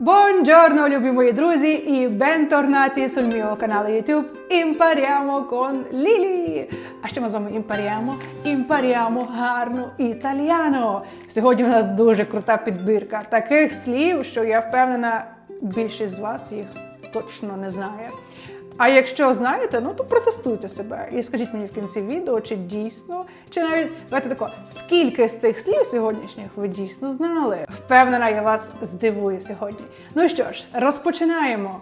Buongiorno, любі мої друзі, і bentornati sul mio canale YouTube Impariamo con Lili. А що ми з вами імпаріамо? Імпаріамо гарну італіано. Сьогодні у нас дуже крута підбірка таких слів, що я впевнена, більшість з вас їх точно не знає. А якщо знаєте, ну то протестуйте себе і скажіть мені в кінці відео, чи дійсно, чи навіть давайте тако, скільки з цих слів сьогоднішніх ви дійсно знали. Впевнена, я вас здивую сьогодні. Ну що ж, розпочинаємо.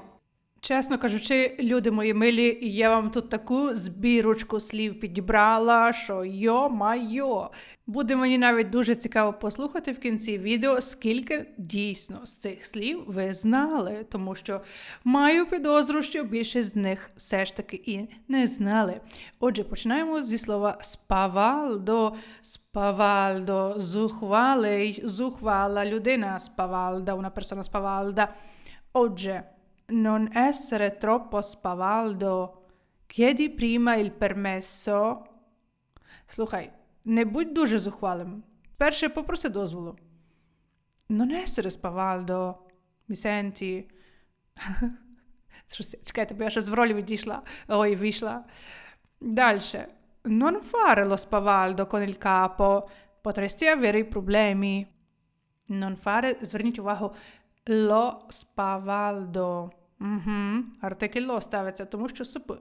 Чесно кажучи, люди мої милі, я вам тут таку збірочку слів підібрала, що йо-майо. Буде мені навіть дуже цікаво послухати в кінці відео, скільки дійсно з цих слів ви знали, тому що маю підозру, що більшість з них все ж таки і не знали. Отже, починаємо зі слова спавалдо, спавалдо, зухвалий, зухвала людина, спавалда, una persona спавалда. Отже. Non essere troppo spavaldo. Chiedi prima il permesso. Слухай, не будь дуже зухвалим. Перше попроси дозволу. Non essere spavaldo. Mi senti? Чекайте, бо я щось в ролі відійшла. Ой, вийшла. Дальше. Non fare lo spavaldo con il capo. Potresti avere problemi. Non fare, зверніть увагу, lo spavaldo. Угу. Артикль «ло» ставиться, тому що суп.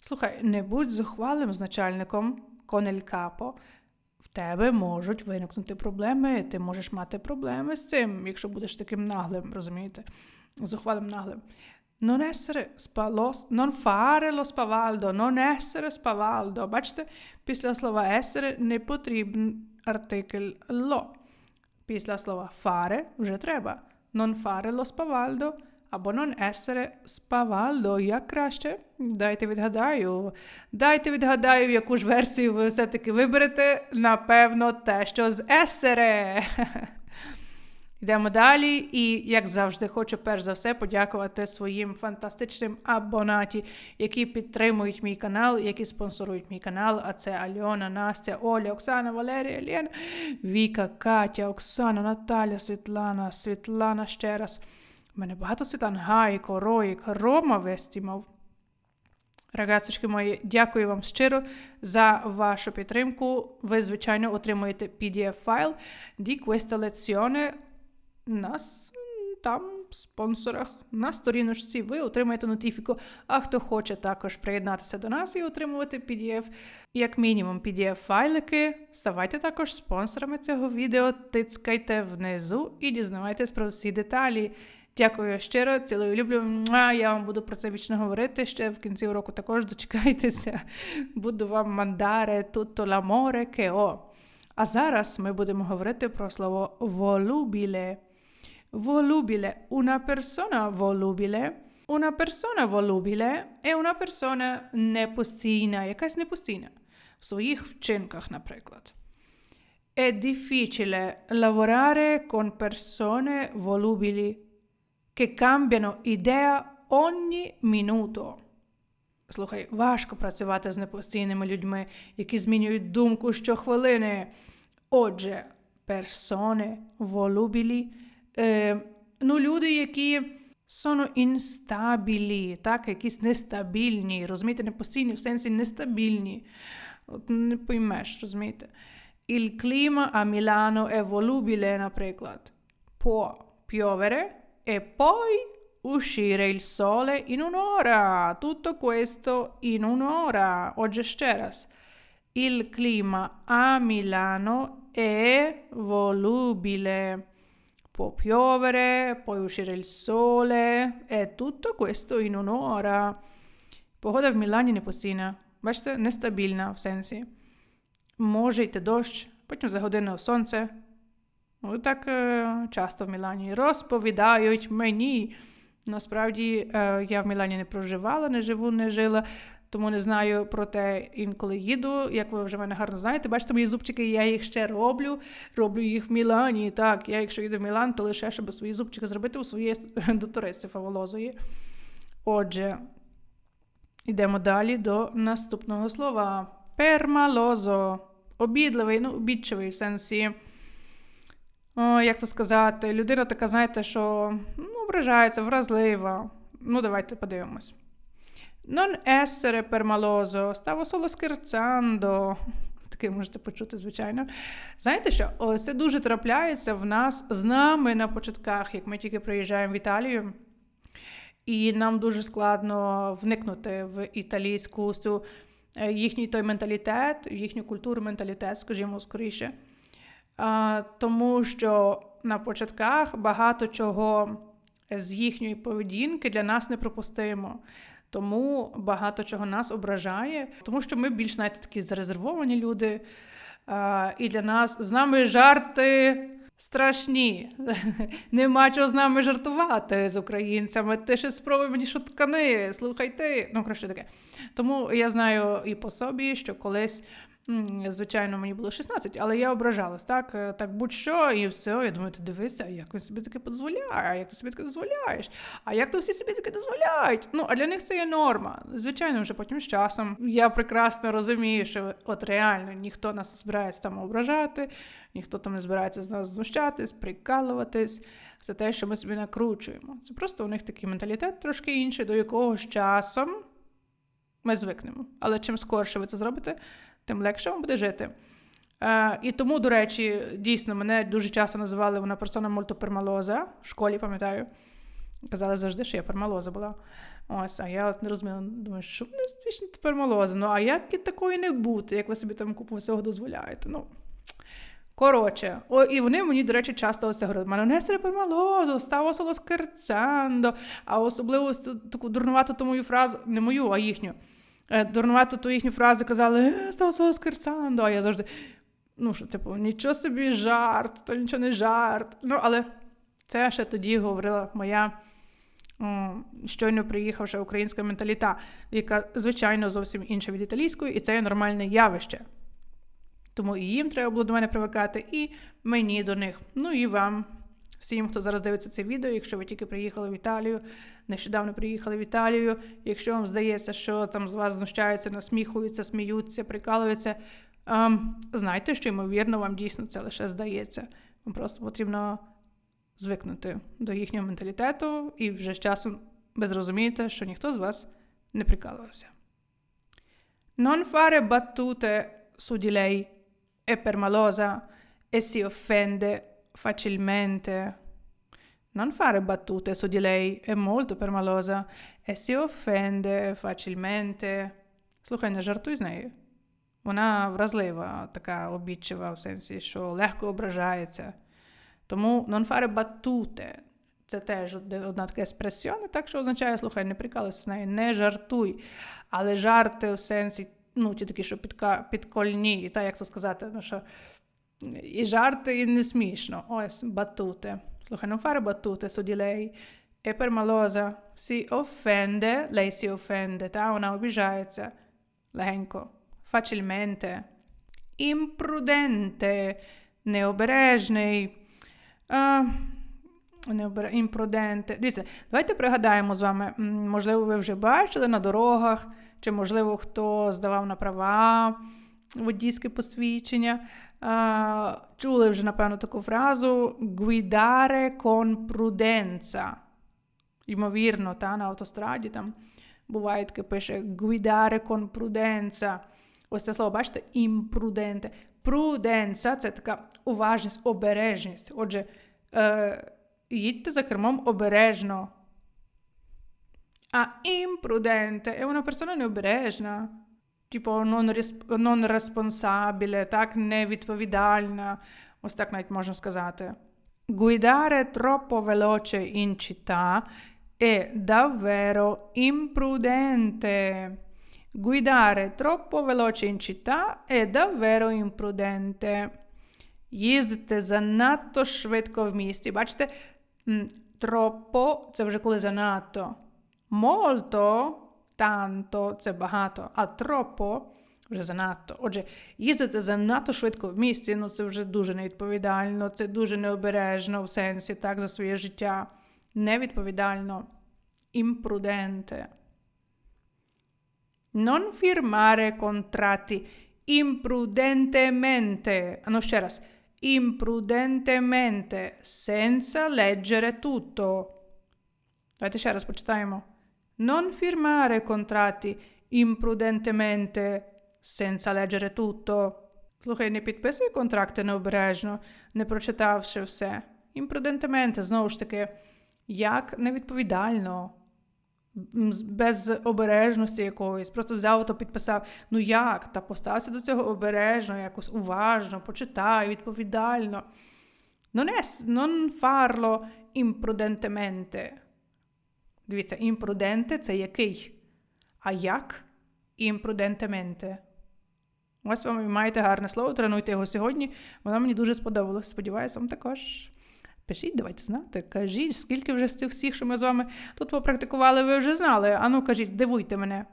Слухай, не будь зухвалим з начальником il capo. В тебе можуть виникнути проблеми, ти можеш мати проблеми з цим, якщо будеш таким наглим, розумієте? Зухвалим наглим. Non essere spalo, non fare lo spavaldo, non essere spavaldo. Бачите, після слова essere не потрібен артикль lo. Після слова fare вже треба. Non fare lo spavaldo або non essere spavaldo. Як краще? Дайте відгадаю. Дайте відгадаю, яку ж версію ви все-таки виберете. Напевно, те, що з essere. Йдемо далі, і, як завжди, хочу перш за все подякувати своїм фантастичним абонаті, які підтримують мій канал, які спонсорують мій канал. А це Альона, Настя, Оля, Оксана, Валерія, Лєна, Віка, Катя, Оксана, Наталя, Світлана, Світлана ще раз. У мене багато світлан. Гайко, Роїк, Рома Вестімов. Рагацочки мої, дякую вам щиро за вашу підтримку. Ви, звичайно, отримуєте PDF-файл di questa lezione на с- там в спонсорах на сторіночці. Ви отримаєте нотифіку. А хто хоче також приєднатися до нас і отримувати PDF, як мінімум PDF-файлики, ставайте також спонсорами цього відео, тицкайте внизу і дізнавайтесь про всі деталі. Дякую щиро, цілую люблю. Я вам буду про це вічно говорити. Ще в кінці уроку також дочекайтеся. Буду вам мандаре l'amore che ho. А зараз ми будемо говорити про слово volubile. Volubile. Una persona volubile. Una persona volubile è una persona непостійна, якась непостійна. В своїх вчинках, наприклад. È difficile lavorare con persone volubili che cambiano idea ogni minuto. Слухай, важко працювати з непостійними людьми, які змінюють думку щохвилини. Отже, персони волубілі, е, ну, люди, які sono instabili, так, якісь нестабільні, розумієте, непостійні в сенсі нестабільні. От не поймеш, розумієте? Il clima a Milano è volubile, наприклад. Può piovere e poi uscire il sole in un'ora. Tutto questo in un'ora. Отже, ще раз. Il clima a Milano è volubile. Può piovere, poi uscire il sole. E tutto questo in un'ora. Погода в Мілані непостійна. Бачите, нестабільна в сенсі. Може йти дощ, потім за годину сонце. Ось так е, часто в Мілані розповідають мені. Насправді е, я в Мілані не проживала, не живу, не жила, тому не знаю про те, інколи їду. Як ви вже мене гарно знаєте, бачите мої зубчики, я їх ще роблю. Роблю їх в Мілані. Так, я, якщо їду в Мілан, то лише щоб свої зубчики зробити у своєї докториси фаволозої. Отже, йдемо далі до наступного слова. Пермалозо. Обідливий, ну, обідчивий в сенсі. О, як то сказати, людина така, знаєте, що ну, ображається, вразлива. Ну, давайте подивимось. Non essere permaloso, stavo solo scherzando. Таке можете почути, звичайно. Знаєте що? Це дуже трапляється в нас з нами на початках, як ми тільки приїжджаємо в Італію. І нам дуже складно вникнути в італійську е, їхній той менталітет, їхню культуру, менталітет, скажімо, скоріше. Тому що на початках багато чого з їхньої поведінки для нас неприпустимо. Тому багато чого нас ображає, тому що ми більш знаєте, такі зарезервовані люди. А, І для нас з нами жарти страшні. Нема чого з нами жартувати з українцями. Ти ще спробуй мені шуткани, слухай ти. Ну, коротше таке. Тому я знаю і по собі, що колись. Звичайно, мені було 16, але я ображалась, так е, так будь-що, і все. Я думаю, ти дивися, а як він собі таке дозволяє, а як ти собі таке дозволяєш? А як то всі собі таке дозволяють? Ну, а для них це є норма. Звичайно, вже потім з часом. Я прекрасно розумію, що от реально ніхто нас не збирається там ображати, ніхто там не збирається з нас знущатись, прикалуватись. Все те, що ми собі накручуємо. Це просто у них такий менталітет трошки інший, до якого з часом ми звикнемо. Але чим скорше ви це зробите, тим легше вам буде жити. Е, І тому, до речі, дійсно, мене дуже часто називали вона персона мультопермалоза в школі, пам'ятаю. Казали завжди, що я пермалоза була. Ось, а я от не розуміла, думаю, що не вічно пермалоза. Ну, а як і такої не бути, як ви собі там купу всього дозволяєте? Ну, Коротше, о, і вони мені, до речі, часто оце говорили, не пермалозу, стало соло скерцандо, а особливо таку дурнувату ту мою фразу, не мою, а їхню. Е, дурнувато ту їхню фразу казали «Е, став свого скерцанду, а я завжди. Ну, що, типу, нічого собі жарт, то нічого не жарт. Ну, але це ще тоді говорила моя о, щойно приїхавша українська менталіта, яка, звичайно, зовсім інша від італійської, і це є нормальне явище. Тому і їм треба було до мене привикати, і мені до них. Ну і вам, всім, хто зараз дивиться це відео, якщо ви тільки приїхали в Італію нещодавно приїхали в Італію. Якщо вам здається, що там з вас знущаються, насміхуються, сміються, прикалуються, ем, знайте, що ймовірно, вам дійсно це лише здається. Вам просто потрібно звикнути до їхнього менталітету і вже з часом ви зрозумієте, що ніхто з вас не прикалувався. Non fare battute su di lei è permalosa e si offende facilmente. Non fare battute su di lei, è molto permalosa e si offende facilmente. Слухай, не жартуй з нею. Вона вразлива, така обідчива, в сенсі, що легко ображається. Тому non fare battute – це теж одна така еспресіона, так що означає, слухай, не прикалуйся з нею, не жартуй. Але жарти в сенсі, ну, ті такі, що підка, підкольні, і так, як це сказати, ну, що і жарти, і не смішно. Ось батути. Слухай, non fare battute su di lei. È permalosa. Si offende, lei si offende, та вона обіжається легенько, facilmente. Imprudente, необережний. А, необер... Імпруденте. Дивіться, давайте пригадаємо з вами, можливо, ви вже бачили на дорогах, чи, можливо, хто здавав на права водійське посвідчення. Чули вже, напевно, таку фразу guidare con prudenza. Ймовірно, та, на автостраді там буває таке пише guidare con prudenza. Ось це слово, бачите, імпруденте. Пруденца це така уважність, обережність. Отже, е, їдьте за кермом обережно. А імпруденте è una persona необережна типу, non responsabile, так, невідповідальна, ось так навіть можна сказати. Guidare troppo veloce in città è davvero imprudente. Guidare troppo veloce in città è davvero imprudente. Їздити занадто швидко в місті. Бачите, troppo – це вже коли занадто. Molto танто це багато, а тропо вже занадто. Отже, їздити занадто швидко в місті, ну це вже дуже невідповідально, це дуже необережно в сенсі так за своє життя. Невідповідально, імпруденте. Non firmare contratti imprudentemente. Ну, ще раз. imprudentemente, senza leggere tutto. Давайте ще раз почитаємо. Non firmare contratti imprudentemente, senza leggere tutto. Слухай, не підписуй контракти необережно, не прочитавши все. Імпрудентементе, знову ж таки, як невідповідально, без обережності якоїсь. Просто взяв то підписав. Ну як? Та постався до цього обережно, якось уважно, почитай, відповідально. Non, non farlo imprudentemente. Дивіться, імпруденте це який? А як? Імпрудентементе. Ось вам маєте гарне слово, тренуйте його сьогодні. Воно мені дуже сподобалось. Сподіваюся, вам також. Пишіть, давайте знати. Кажіть, скільки вже з цих всіх, що ми з вами тут попрактикували, ви вже знали. Ану, кажіть, дивуйте мене.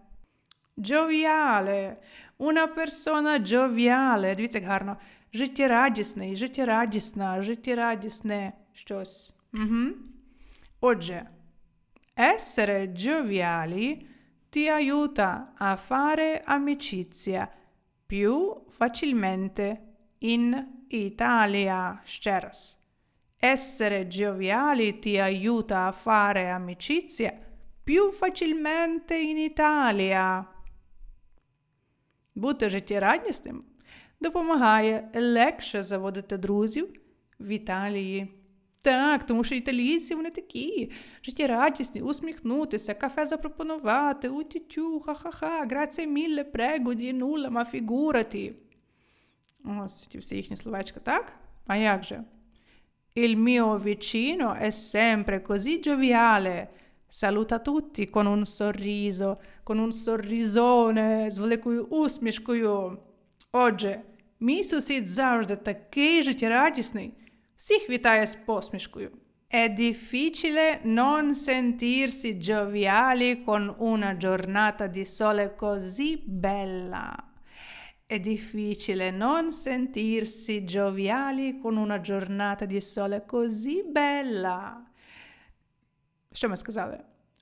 Gioviale. Una persona gioviale. Дивіться, як гарно. Життєрадісний, життєрадісна, життєрадісне щось. Угу. Отже, essere gioviali ti aiuta a fare amicizia più facilmente in Italia. Ще раз. Essere gioviali ti aiuta a fare amicizia più facilmente in Italia. Бути життєрадісним допомагає легше заводити друзів в Італії. Так, тому що італійці вони такі життєрадісні, усміхнутися, кафе запропонувати, утютю, ха-ха-ха, грація мілле, прего, ді нула, ма. Ось ті всі їхні словечка, так? А як же? Il mio vicino è sempre così gioviale. Saluta tutti con un sorriso, con un sorrisone, з великою усмішкою. Отже, мій сусід завжди такий життєрадісний, всіх вітає з посмішкою. È difficile non sentirsi gioviali con una giornata di sole così bella. È difficile non sentirsi gioviali con una giornata di sole così bella. Що ми сказали?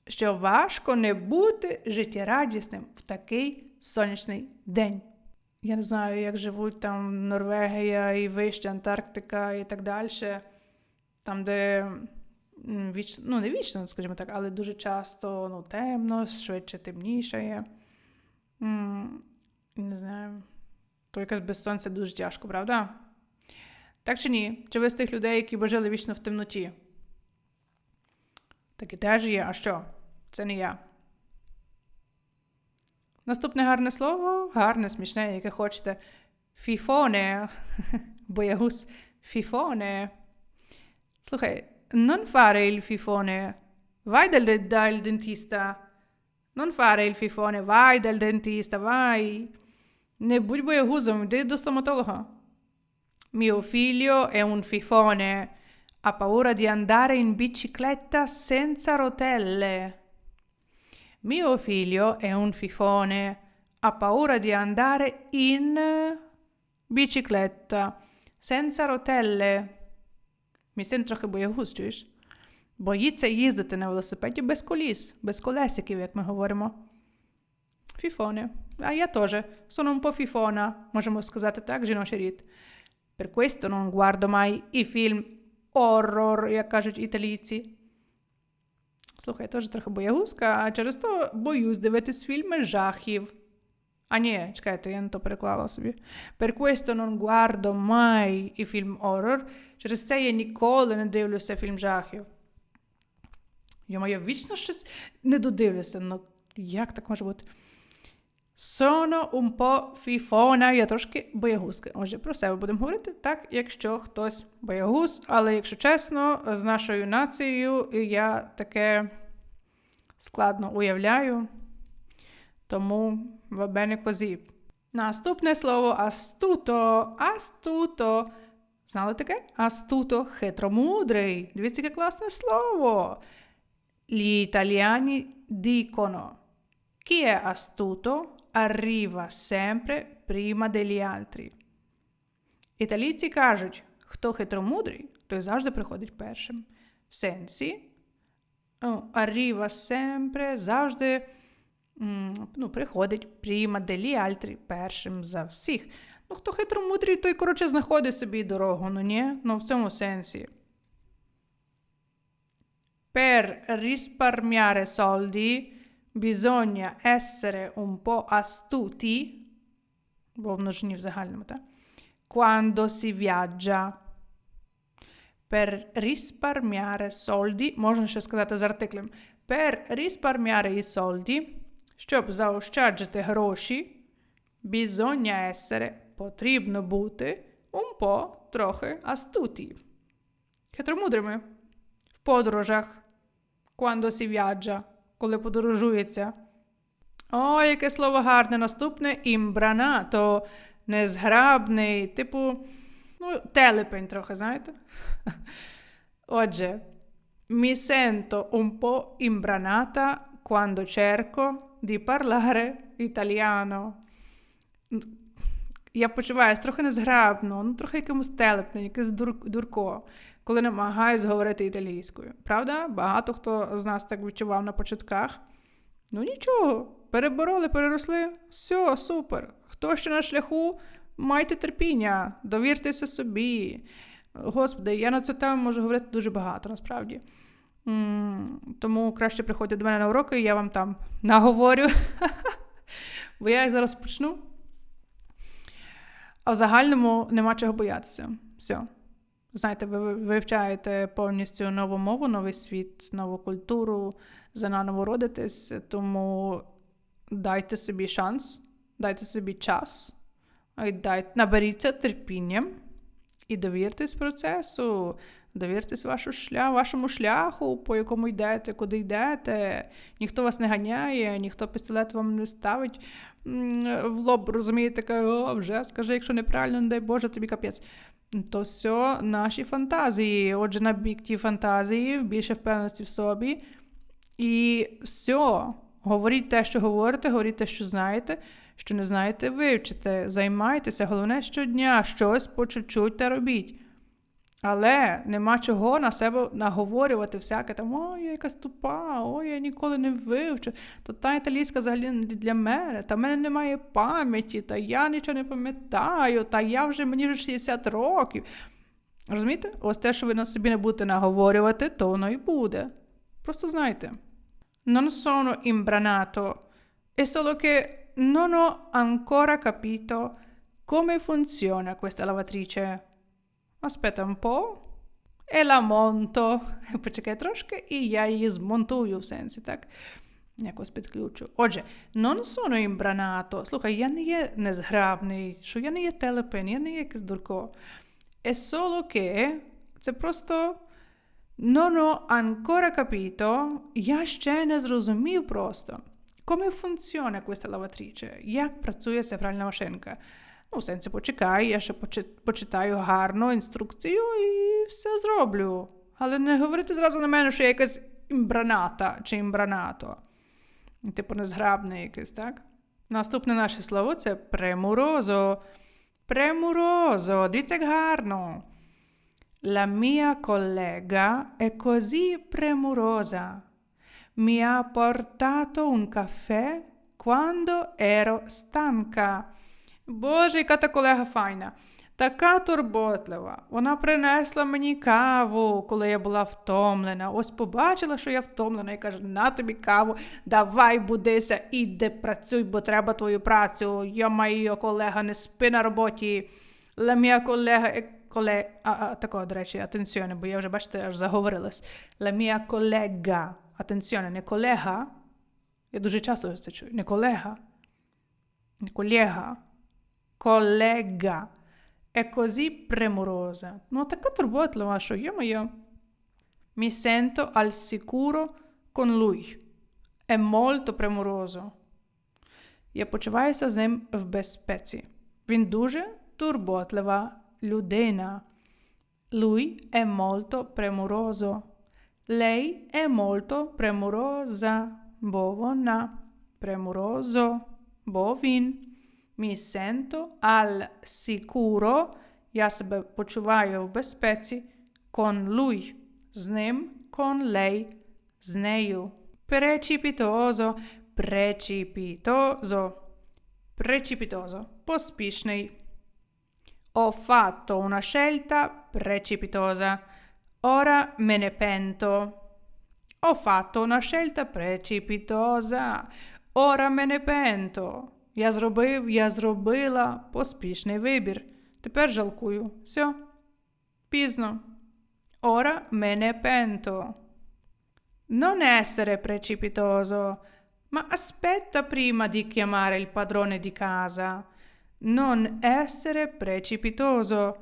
Що важко не бути життєрадісним в такий сонячний день. Я не знаю, як живуть там Норвегія і вища Антарктика і так далі. Там, де віч... ну, не вічно, скажімо так, але дуже часто ну, темно, швидше темнішає. Не знаю. То якось без сонця дуже тяжко, правда? Так чи ні? Чи ви з тих людей, які б жили вічно в темноті? Таке теж є. А що? Це не я. Наступне гарне слово, гарне, смішне, яке хочете. Фіфоне. Боягуз. Фіфоне. Слухай, non fare il fifone. Vai dal, dal dentista. Non fare il fifone, vai dal dentista, vai. Не будь боягузом, йди до стоматолога. Mio figlio è un fifone. Ha paura di andare in bicicletta senza rotelle. Mio figlio è un fifone. Ha paura di andare in bicicletta senza rotelle. Мій син трохи боягуз, чуєш? Боїться їздити на велосипеді без коліс, без колесиків, як ми говоримо. Фіфоне. А я теж. Sono un po' fifona, можемо сказати так, жіночий рід. Per questo non guardo mai i film horror, як кажуть італійці. Слухай, я теж трохи боягузка, а через то боюсь дивитись фільми жахів. А ні, чекайте, я не то переклала собі. Per questo non guardo mai і фільм horror. Через це я ніколи не дивлюся фільм жахів. Йо-моє, вічно щось не додивлюся. Ну, як так може бути? Sono un po' fifona, я трошки боягузка. Отже, про себе будемо говорити так, якщо хтось боягуз, але якщо чесно, з нашою нацією я таке складно уявляю. Тому вабене козі. Наступне слово астуто. Астуто. Знали таке? Астуто хитромудрий. Дивіться, яке класне слово. Gli italiani dicono chi è arriva sempre prima degli altri. Італійці кажуть, хто хитромудрий, той завжди приходить першим. В сенсі arriva sempre завжди ну, приходить prima degli altri першим за всіх. Ну, хто хитромудрий, той, коротше, знаходить собі дорогу, ну ні? Ну, в цьому сенсі. Per risparmiare soldi bisogna essere un po' astuti, бо в множині в загальному, так? Quando si viaggia. Per risparmiare soldi, можна ще сказати з артиклем. Per risparmiare i soldi, щоб заощаджити гроші, bisogna essere, потрібно бути, un po' трохи astuti. Хитромудрими. В подорожах. Quando si viaggia, Коли подорожується. О, яке слово гарне. Наступне імбранато. Незграбний, типу, ну, телепень трохи, знаєте? Отже, mi sento un po' imbranata quando cerco di parlare italiano. Я почуваюсь трохи незграбно, ну, трохи якимось телепним, якесь дур, дурко, коли намагаюсь говорити італійською. Правда? Багато хто з нас так відчував на початках. Ну нічого, перебороли, переросли. Все, супер. Хто ще на шляху, майте терпіння, довіртеся собі. Господи, я на цю тему можу говорити дуже багато насправді. Тому краще приходьте до мене на уроки, і я вам там наговорю. Бо я їх зараз почну. А в загальному нема чого боятися. Все. Знаєте, ви вивчаєте повністю нову мову, новий світ, нову культуру, зананово родитесь, тому дайте собі шанс, дайте собі час, дайте, наберіться терпінням і довіртесь процесу, довіртесь вашу шля, вашому шляху, по якому йдете, куди йдете. Ніхто вас не ганяє, ніхто пістолет вам не ставить в лоб, розумієте, о, вже скажи, якщо неправильно, не дай Боже, тобі капець. То все наші фантазії. Отже, на бік ті фантазії, більше впевненості в собі. І все. Говоріть те, що говорите, говоріть те, що знаєте. Що не знаєте, вивчите, займайтеся. Головне щодня щось по чуть-чуть та робіть. Але нема чого на себе наговорювати всяке там, ой, я якась тупа, ой, я ніколи не вивчу. То та італійська взагалі не для мене, та в мене немає пам'яті, та я нічого не пам'ятаю, та я вже мені вже 60 років. Розумієте? Ось те, що ви на собі не будете наговорювати, то воно і буде. Просто знайте. Non sono imbranato, è solo che non ho ancora capito come funziona questa lavatrice. E la monto. Почекай трошки, і я її змонтую в сенсі, так? Якось підключу. Отже, non sono imbranato. Слухай, я не є незграбний, що я не є телепень, я не є якийсь дурко. È solo che це просто non ho ancora capito, я ще не зрозумів просто. Come funziona questa lavatrice? Як працює ця пральна машинка? Ну, в сенсі, почекай, я ще почитаю гарно інструкцію і все зроблю. Але не говорити зразу на мене, що я якась імбраната чи імбранато. Типу, незграбне якесь, так? Наступне наше слово це премурозо. Премурозо, дивіться як гарно. La mia collega è così premurosa. Mi ha portato un caffè quando ero stanca. Боже, яка та колега файна. Така турботлива. Вона принесла мені каву, коли я була втомлена. Ось побачила, що я втомлена, і каже: на тобі каву, давай будися, іди працюй, бо треба твою працю. Я маю колега, не спи на роботі. La mia collega коле... а, а, такого, до речі, атенціоне, бо я вже, бачите, аж заговорилась. Mia collega, атенціоне, не колега. Я дуже часто це чую. Не колега, не колега collega è così premurosa. No, така турботлива, що є моє. Mi sento al sicuro con lui. È molto premuroso. Я почуваюся з ним в безпеці. Він дуже турботлива людина. Lui è molto premuroso. Lei è molto premurosa. Бо вона. Premuroso. Бо він. Mi sento al sicuro, я себе почуваю в безпеці, con lui, з ним, con lei, з нею. Precipitoso, precipitoso, precipitoso, поспішний. Ho fatto una scelta precipitosa. Ora me ne pento. Ho fatto una scelta precipitosa. Ora me не пенто. Я зробив, я зробила поспішний вибір. Тепер жалкую. Все. Пізно. Ora me ne pento. Non essere precipitoso, ma aspetta prima di chiamare il padrone di casa. Non essere precipitoso.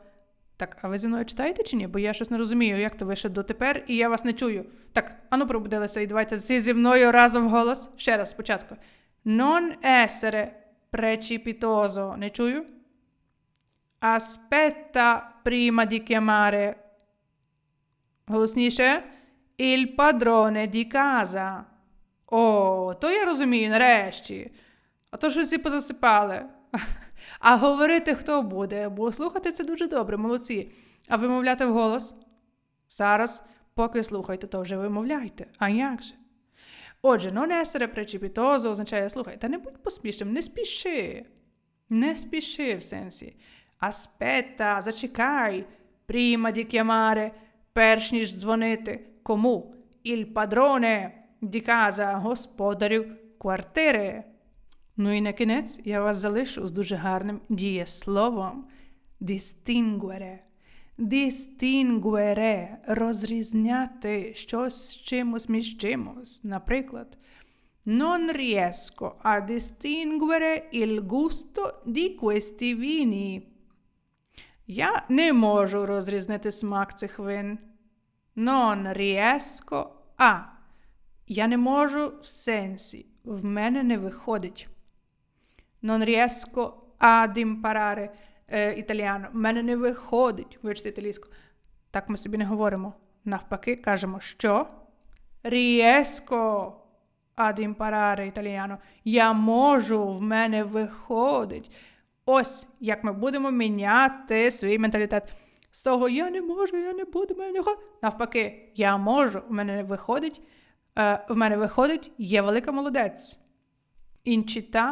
Так, а ви зі мною читаєте чи ні? Бо я щось не розумію, як то ви ще дотепер, і я вас не чую. Так, ану пробудилися і давайте зі мною разом голос. Ще раз спочатку. Non essere precipitoso. Не чую? Aspetta prima di chiamare. Голосніше. Il padrone di casa. О, то я розумію нарешті. А то щось і позасипали. А говорити хто буде, бо слухати це дуже добре, молодці. А вимовляти вголос? Зараз, поки слухайте, то вже вимовляйте. А як же? Отже, non essere precipitoso означає слухай, та не будь поспішним, не спіши. Не спіши в сенсі. Аспета, зачекай, prima di chiamare, перш ніж дзвонити. Кому? Il padrone di casa, господарю квартири. Ну і на кінець я вас залишу з дуже гарним дієсловом distinguere. Distinguere – розрізняти щось з чимось між чимось. Наприклад, non riesco a distinguere il gusto di questi vini. Я не можу розрізнити смак цих вин. Non riesco a. Я не можу в сенсі. В мене не виходить. Non riesco ad imparare італіано. В мене не виходить вивчити італійську. Так ми собі не говоримо. Навпаки, кажемо, що riesco ad imparare italiano. Я можу, в мене виходить. Ось як ми будемо міняти свій менталітет. З того я не можу, я не буду, мене не виходить. Навпаки, я можу, в мене не виходить. Е, в мене виходить, є велика молодець. Città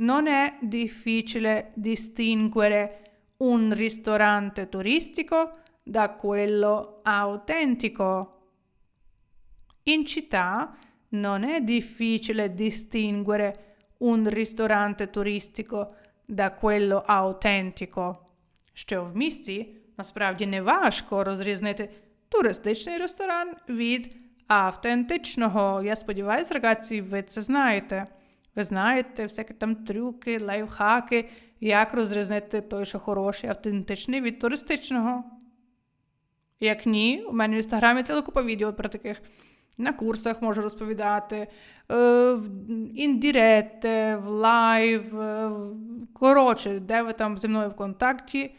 non è difficile distinguere un ristorante turistico da quello autentico. In città non è difficile distinguere un ristorante turistico da quello autentico. Що в місті насправді не важко розрізнити туристичний ресторан від автентичного. Я сподіваюся, рагazzi, ви це знаєте. Ви знаєте, всякі там трюки, лайфхаки, як розрізнити той, що хороший, автентичний від туристичного. Як ні, у мене в інстаграмі ціла купа відео про таких. На курсах можу розповідати, е, в індірете, в лайв. е, Коротше, де ви там зі мною в контакті.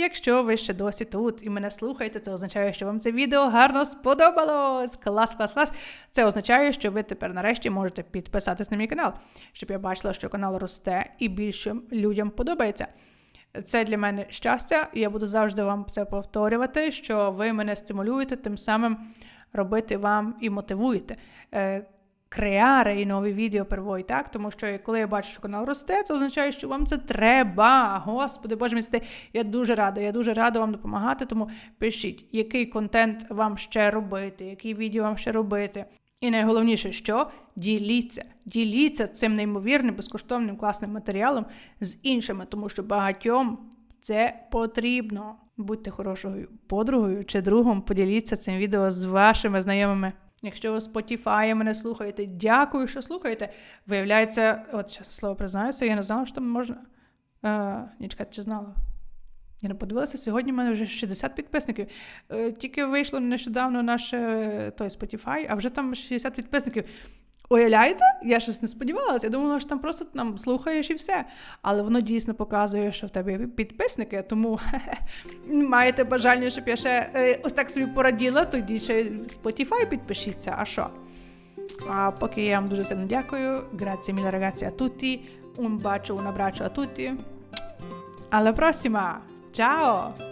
Якщо ви ще досі тут і мене слухаєте, це означає, що вам це відео гарно сподобалось. Клас, клас, клас. Це означає, що ви тепер нарешті можете підписатись на мій канал, щоб я бачила, що канал росте і більше людям подобається. Це для мене щастя, і я буду завжди вам це повторювати, що ви мене стимулюєте, тим самим робити вам і мотивуєте. Креари і нові відео per voi, так? Тому що коли я бачу, що канал росте, це означає, що вам це треба. Господи, Боже святий, я дуже рада, я дуже рада вам допомагати, тому пишіть, який контент вам ще робити, які відео вам ще робити. І найголовніше, що діліться, діліться цим неймовірним, безкоштовним класним матеріалом з іншими, тому що багатьом це потрібно. Будьте хорошою подругою чи другом, поділіться цим відео з вашими знайомими. Якщо ви Spotify мене слухаєте, дякую, що слухаєте. Виявляється, от зараз слово признаюся, я не знала, що там можна. Е, ні, чекайте, чи знала? Я не подивилася, сьогодні в мене вже 60 підписників. Е, тільки вийшло нещодавно наше е, той Spotify, а вже там 60 підписників. Уявляєте? Я щось не сподівалася. Я думала, що там просто там слухаєш і все. Але воно дійсно показує, що в тебе підписники, тому маєте бажання, щоб я ще е, ось так собі пораділа, тоді ще Spotify підпишіться. А що? А поки я вам дуже сильно дякую. Grazie mille ragazzi a tutti. Un bacio, un abbraccio a tutti. Alla prossima! Ciao!